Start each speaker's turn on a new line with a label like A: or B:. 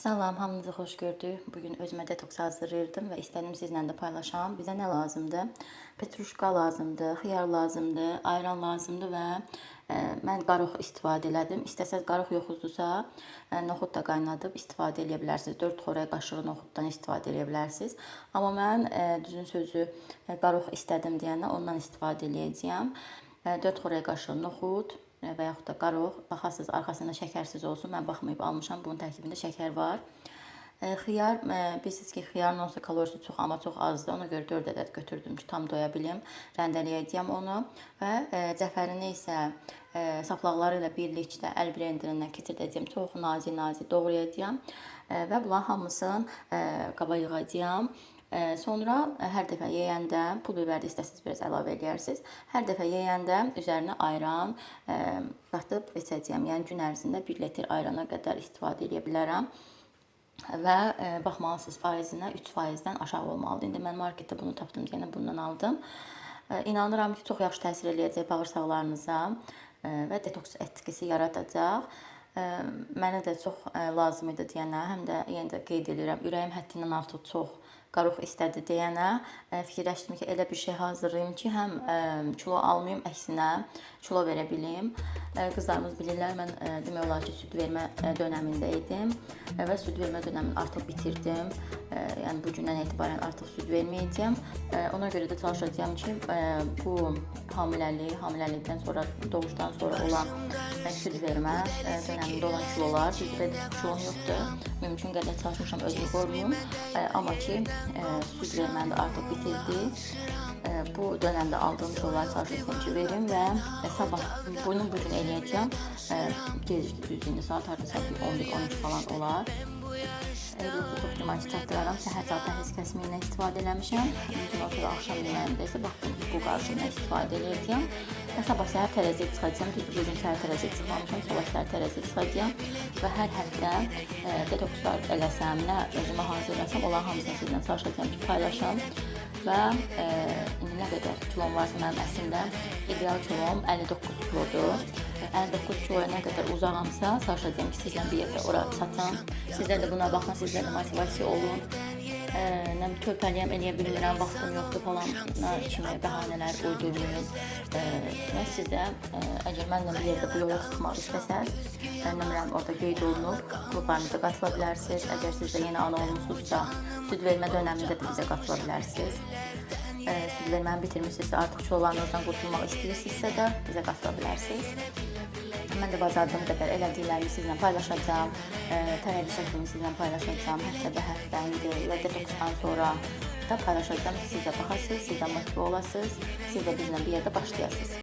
A: Salam, hamınızı xoş gördük. Bugün özümə detoks hazırlayırdım və istədim sizlə də paylaşam. Bizə nə lazımdır? Petruşka lazımdır, xiyar lazımdır, ayran lazımdır və e, mən qarıq istifadə elədim. İstəsəz qarıq yoxudursa, e, noxud da qaynadıb istifadə edə bilərsiniz. 4 xörək qaşığı noxuddan istifadə edə bilərsiniz. Amma mən e, düzün sözü e, qarıq istədim deyəndə ondan istifadə eləyəcəyəm. E, 4 xörək qaşığı noxud, və yaxud da qarıq, baxasınız arxasında şəkərsiz olsun. Mən baxmayıb almışam. Bunun tərkibində şəkər var. E, xiyar, e, bilirsiniz ki, xiyarın onsuz da kalorisi çox, amma çox azdır. Ona görə 4 ədəd götürdüm ki, tam doya bilim. Rəndələyəcəyəm onu və cəfərini isə e, saplaqları ilə birlikdə əl blenderindən keçirdəcəyəm. Çox nazik-nazik doğrayacağam və bunların hamısını qaba yığacağam. Ee, Sonra e, hər dəfə yeyəndə pul bibər də istəsiniz biraz əlavə edərsiniz. Hər dəfə yeyəndə üzərinə ayran e, qatıb içəcəyəm. Yəni gün ərzində 1 litr ayrana qədər istifadə edə bilərəm. Və e, baxmalısınız faizinə 3%-dən aşağı olmalıdır. İndi mən marketdə bunu tapdım deyənə bundan aldım. İnanıram ki, çox yaxşı təsir eləyəcək bağırsaqlarınıza və detoks etkisi yaradacaq. Mənə də çox lazım idi deyənə, həm də yenə də qeyd edirəm, ürəyim həddindən artıq çox qarıq istədi deyənə e, fikirləşdim ki, elə bir şey hazırlayım ki, həm e, kilo almayım, əksinə kilo verə bilim. E, Qızlarımız bilirlər, mən e, demək olar ki, süd vermə e, dönəmində idim e, və süd vermə dönəmini artıq bitirdim. E, Yəni bu gündən etibarən artıq süd verməyəcəm. E, Ona görə də çalışacağam ki, e, bu hamiləlik, hamiləlikdən sonra, doğuşdan sonra olan e, süd vermə e, dönəmində olan kilolar, düzdür, kilom yoxdur. Mümkün qədər çalışmışam özümü qoruyum. E, Amma ki, e, süd verməni də artıq bitirdik. E, bu dönemde aldığım kiloları çalışıyorum ki verim ve e, sabah bunu bugün eləyəcəm. Gecikdi düzdür, saat hardasa 11-13 falan olar. Ki çatdıraram. Səhər zaten heç kəsmiylə istifadə eləmişəm. Bugün ortada axşam yeməyimdə isə baxdım bu qarşımda istifadə edəcəm. Və sabah səhər tərəziyə çıxacağam. Düzdür, bugün səhər tərəziyə çıxmamışam. Sabah səhər tərəziyə çıxacağam və hər həftə e, detokslar eləsəm, nə özümə hazırlasam, onların hamısını sizlə çalışacağam ki, paylaşam. Və e, indi nə qədər kilom varsa mənim əslində ideal kilom 59 kilodur. 59 kiloya nə qədər uzağamsa, çalışacağam ki, sizlə bir yerdə ora çatam. Sizlər də buna baxın, sizlər də motivasiya olun. E, nə bilim, körpəliyəm, eləyə bilmirəm, vaxtım yoxdur falan kimi bəhanələr uydurmayın. E, və siz də e, əgər mənlə bir yerdə bu yola çıxmaq istəsəz, nömrəm orada qeyd olunub, qruplarımıza qatıla bilərsiniz. Əgər siz də yeni ana olmusunuzsa, süd vermə dönəmində də bizə qatıla bilərsiniz. E, süd verməni bitirmişsinizsə, artıq kilolarınızdan qurtulmaq istəyirsinizsə də bizə qatıla bilərsiniz. Mən də bacardığım qədər elədiklərimi sizlə paylaşacağam. E, tələbi şəklini sizlə paylaşacağam. Həftə bə həftə indi detoksdan sonra da paylaşacağam siz də baxasınız, siz də motive olasınız, siz də bizlə bir yerdə başlayasınız.